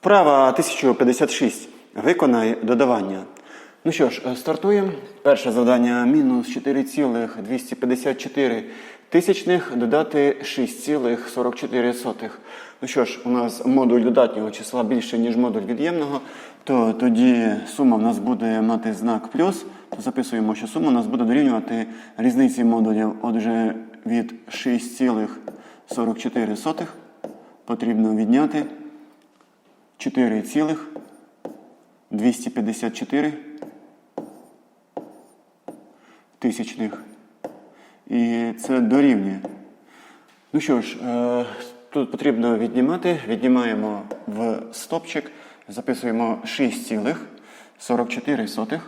Вправа 1056. Виконай додавання. Ну що ж, е, стартуємо. Перше завдання мінус 4,254 тисячних додати 6,44. Ну що ж, у нас модуль додатнього числа більше, ніж модуль від'ємного, то тоді сума в нас буде мати знак плюс. То записуємо, що сума у нас буде дорівнювати різниці модулів. Отже, від 6,44 потрібно відняти 4,254 тисячних. І це дорівнює. Ну що ж, е, тут потрібно віднімати. Віднімаємо в стопчик, записуємо 6,44.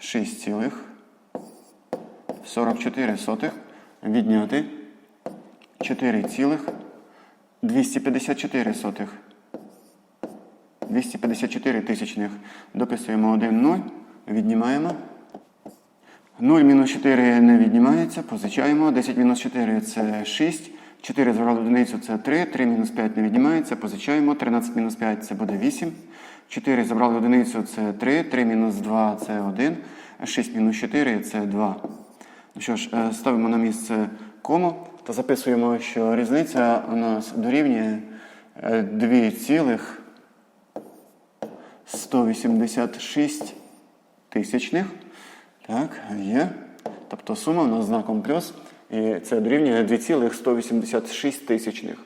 6,44 відняти 4,254 сотих. 254 тисячних. Дописуємо 1 0, віднімаємо. 0 мінус 4 не віднімається, позичаємо. 10 мінус 4 це 6. 4 забрали одиницю це 3. 3 мінус 5 не віднімається, позичаємо. 13 мінус 5 це буде 8. 4 забрали одиницю це 3. 3 мінус 2 це 1. 6 мінус 4 це 2. Ну що ж, е, ставимо на місце кому та записуємо, що різниця у нас дорівнює е, 2,186 тисячних. Так, є. Тобто сума у нас знаком плюс. І це дорівнює 2,186 тисячних.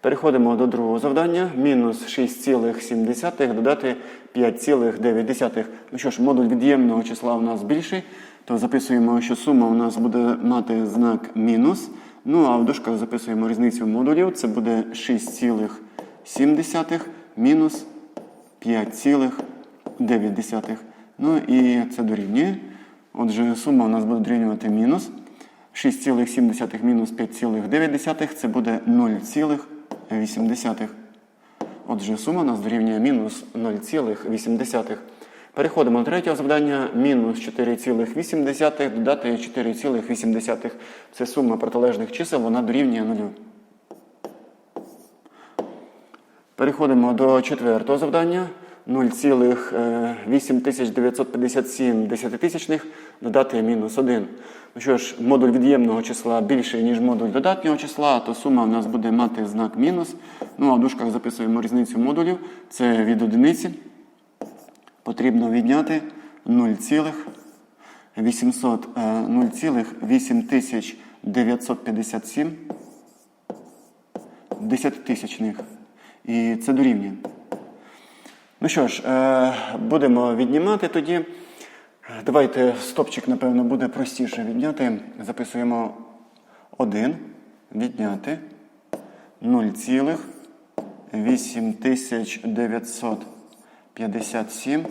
Переходимо до другого завдання. Мінус 6,7 додати 5,9. Ну що ж, модуль від'ємного числа у нас більший, то записуємо, що сума у нас буде мати знак мінус. Ну а в дужках записуємо різницю модулів. Це буде 6,7 мінус 5,9. Ну і це дорівнює. Отже, сума у нас буде дорівнювати мінус. 6,7 мінус 5,9 це буде 0,8. Отже, сума у нас дорівнює мінус 0,8. Переходимо до третього завдання. Мінус 4,8 додати 4,8. Це сума протилежних чисел, вона дорівнює 0. Переходимо до четвертого завдання. 0,8957 десятитисячних додати мінус 1. Ну що ж, модуль від'ємного числа більший, ніж модуль додатнього числа, то сума у нас буде мати знак мінус. Ну а в дужках записуємо різницю модулів. Це від одиниці. Потрібно відняти 0,800, е, 0,8957 десятитисячних. І це дорівнює. Ну що ж, е, будемо віднімати тоді. Давайте стопчик, напевно, буде простіше відняти. Записуємо 1, відняти 0,8957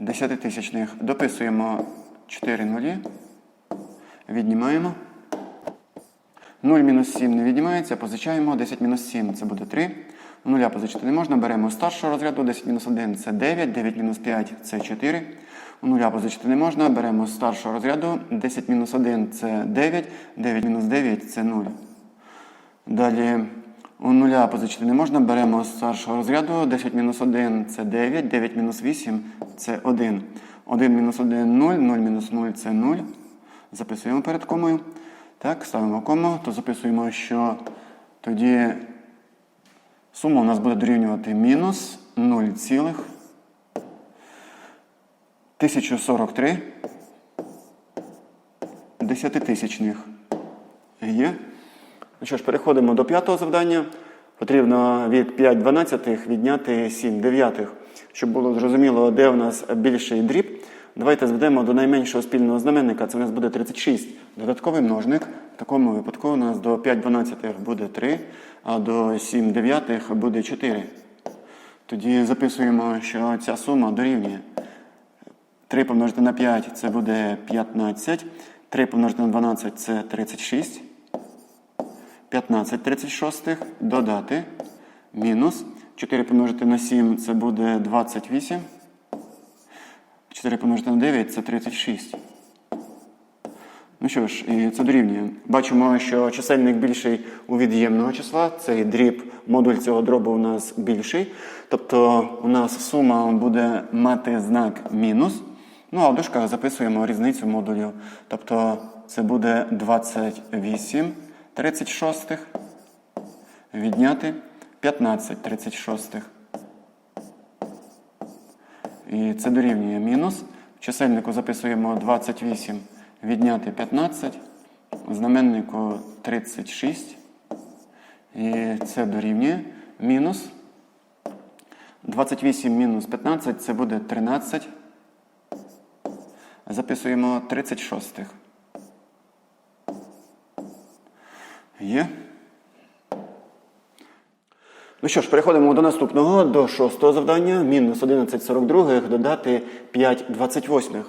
десятитисячних. Дописуємо 4 нулі. Віднімаємо. 0 мінус 7 не віднімається, позичаємо 10 мінус 7 це буде 3. Нуля позичити не можна. Беремо старшого розряду, 10 мінус 1 це 9, 9 мінус 5 це 4. У нуля позичити не можна. Беремо старшого розряду, 10 мінус 1 це 9, 9 мінус 9 це 0. Далі у нуля позичити не можна. Беремо старшого розряду, 10 мінус 1 це 9, 9 мінус 8 це 1. 1 мінус 1 0, 0 мінус 0 це 0. Записуємо перед комою. Так, ставимо кому, то записуємо, що тоді сума у нас буде дорівнювати мінус 0,1043 десятитисячних. Є. Ну що ж, переходимо до п'ятого завдання. Потрібно від 5 дванадцятих відняти 7 дев'ятих. Щоб було зрозуміло, де в нас більший дріб. Давайте зведемо до найменшого спільного знаменника, це у нас буде 36. Додатковий множник. В такому випадку у нас до 5 дванадцятих буде 3, а до 7 дев'ятих буде 4. Тоді записуємо, що ця сума дорівнює. 3 помножити на 5 це буде 15. 3 помножити на 12 це 36. 15 36 додати мінус. 4 помножити на 7 це буде 28. 4 помножити на 9 це 36. Ну що ж, і це дорівнює. Бачимо, що чисельник більший у від'ємного числа. Цей дріб, модуль цього дробу у нас більший. Тобто у нас сума буде мати знак мінус. Ну а в дужках записуємо різницю модулів. Тобто це буде 28 36 відняти 15 36. І це дорівнює мінус. В чисельнику записуємо 28 відняти 15, в знаменнику 36. І це дорівнює мінус. 28 мінус 15 це буде 13. Записуємо 36. Є. Ну що ж, переходимо до наступного, до шостого завдання. Мінус 11,42 додати 5,28.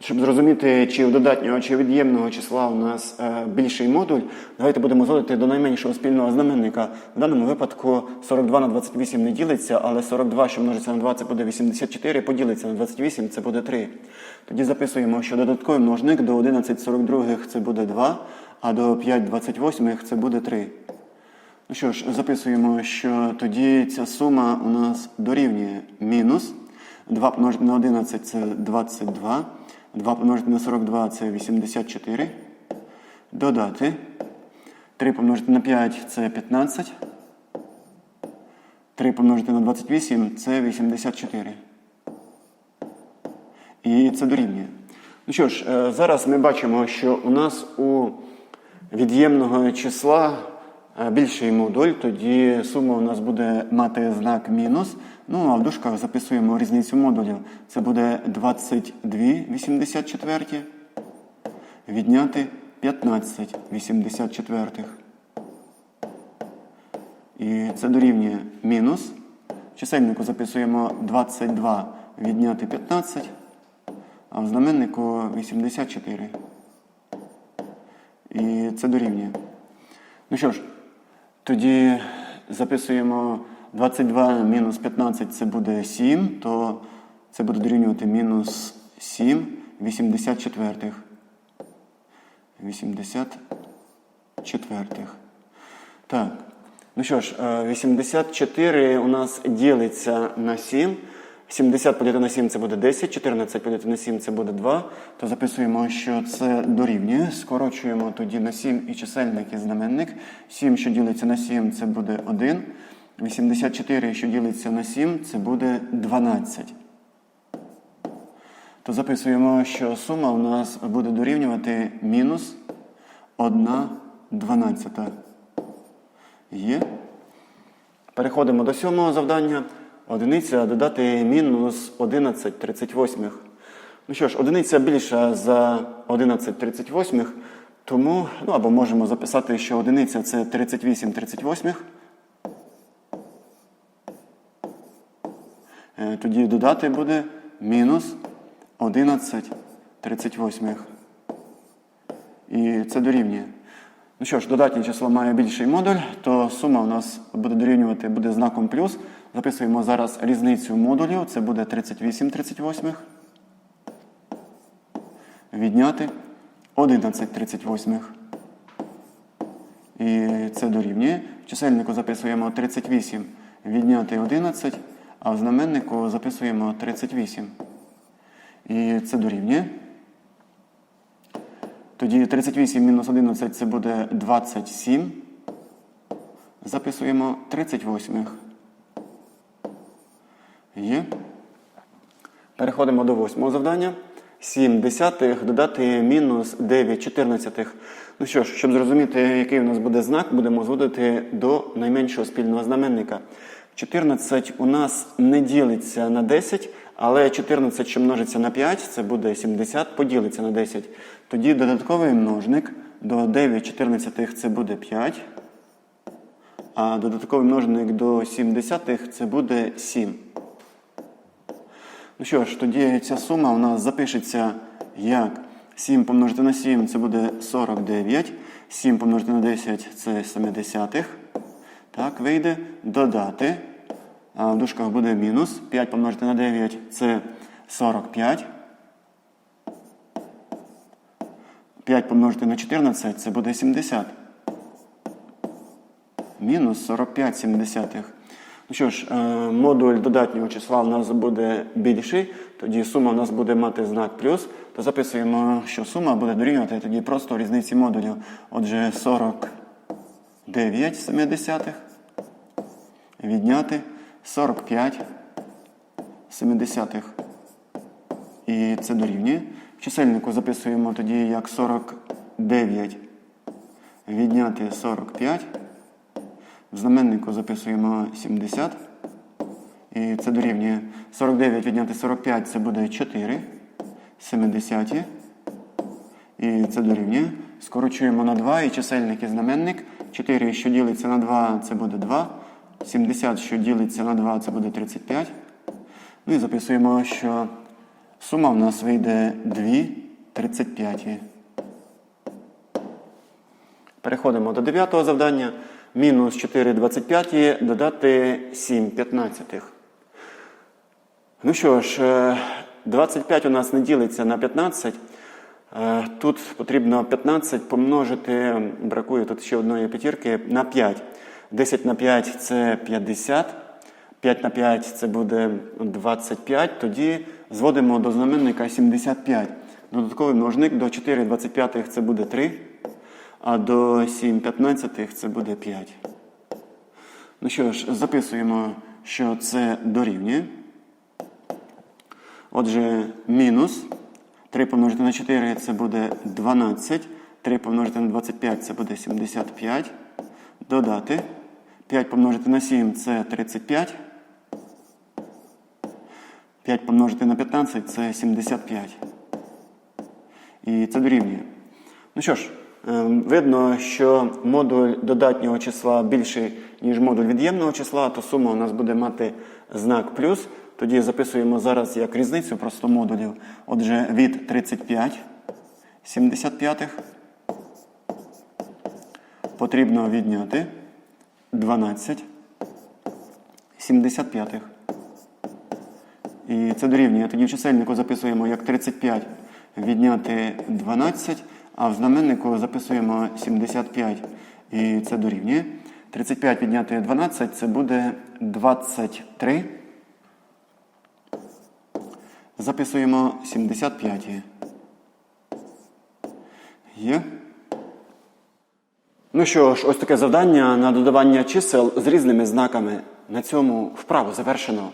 Щоб зрозуміти, чи в додатнього, чи від'ємного числа у нас е, більший модуль, давайте будемо зводити до найменшого спільного знаменника. В даному випадку 42 на 28 не ділиться, але 42, що множиться на 2, це буде 84, поділиться на 28, це буде 3. Тоді записуємо, що додатковий множник до 11,42 це буде 2, а до 5,28 це буде 3. Ну що ж, записуємо, що тоді ця сума у нас дорівнює мінус 2 помножити на 11 це 22, 2 помножити на 42 це 84. Додати 3 помножити на 5 це 15. 3 помножити на 28 це 84. І це дорівнює. Ну що ж, е, зараз ми бачимо, що у нас у від'ємного числа е, більший модуль, тоді сума у нас буде мати знак мінус. Ну, а в дужках записуємо різницю модулів. Це буде 22 84 відняти 15 84. І це дорівнює мінус. В чисельнику записуємо 22 відняти 15, а в знаменнику 84. І це дорівнює. Ну що ж, тоді записуємо 22 мінус 15 це буде 7, то це буде дорівнювати мінус 7 84. 84. Так. Ну що ж, е, 84 у нас ділиться на 7. 70 поділити на 7 це буде 10, 14 поділити на 7 це буде 2. То записуємо, що це дорівнює. Скорочуємо тоді на 7 і чисельник і знаменник. 7, що ділиться на 7, це буде 1. 84, що ділиться на 7, це буде 12. То записуємо, що сума у нас буде дорівнювати мінус 1 дванадцята. Є. Переходимо до сьомого завдання. Одиниця додати мінус 11 38. Ну що ж, одиниця більша за 11 38, тому, ну або можемо записати, що одиниця це 38 38. Е, Тоді додати буде мінус 11 38. І це дорівнює. Ну що ж, додатнє число має більший модуль, то сума у нас буде дорівнювати буде знаком плюс. Записуємо зараз різницю модулів. Це буде 38 38. Відняти 11 38. І це дорівнює. В чисельнику записуємо 38 відняти 11, а в знаменнику записуємо 38. І це дорівнює. Тоді 38 мінус 11 це буде 27. Записуємо 38. Є. Переходимо до восьмого завдання. 7 десятих додати мінус 9 чотирнадцятих. Ну що ж, щоб зрозуміти, який у нас буде знак, будемо зводити до найменшого спільного знаменника. 14 у нас не ділиться на 10, але 14, що множиться на 5, це буде 70, поділиться на 10. Тоді додатковий множник до 9 чотирнадцятих це буде 5, а додатковий множник до 70 це буде 7. Ну що ж, тоді ця сума у нас запишеться як 7 помножити на 7 це буде 49. 7 помножити на 10 це 70. Так, вийде додати. А в дужках буде мінус. 5 помножити на 9 це 45. 5 помножити на 14 це буде 70. Мінус 45 семдесятих. Ну що ж, е, модуль додатнього числа в нас буде більший, тоді сума в нас буде мати знак плюс, то записуємо, що сума буде дорівнювати тоді просто різниці модулів. Отже, 49 семидесятих відняти 45 семидесятих. І це дорівнює. В чисельнику записуємо тоді як 49 відняти 45. В знаменнику записуємо 70. І це дорівнює 49 відняти 45 це буде 4. 70. І це дорівнює. Скорочуємо на 2 і чисельник і знаменник. 4, що ділиться на 2, це буде 2. 70, що ділиться на 2, це буде 35. Ну і записуємо, що сума в нас вийде 2 35. Переходимо до дев'ятого завдання. Мінус 4 25 додати 7 15. Ну що ж, е, 25 у нас не ділиться на 15. Е, Тут потрібно 15 помножити, бракує тут ще одної п'ятірки, на 5. 10 на 5 це 50. 5 на 5 це буде 25. Тоді зводимо до знаменника 75. Додатковий множник до 4 25 це буде 3. А до 7 15 це буде 5. Ну що ж, записуємо, що це дорівнює. Отже, мінус 3 помножити на 4 це буде 12. 3 помножити на 25 це буде 75. Додати. 5 помножити на 7 це 35. 5 помножити на 15 це 75. І це дорівнює. Ну що ж, видно, що модуль додатнього числа більший, ніж модуль від'ємного числа, то сума у нас буде мати знак плюс. Тоді записуємо зараз як різницю просто модулів. Отже, від 35 75 потрібно відняти 12 75. І це дорівнює. Тоді в чисельнику записуємо як 35 відняти 12, а в знаменнику записуємо 75. І це дорівнює. 35 відняти 12 це буде 23. Записуємо 75. Є. Ну що ж, ось таке завдання на додавання чисел з різними знаками. На цьому вправу завершено.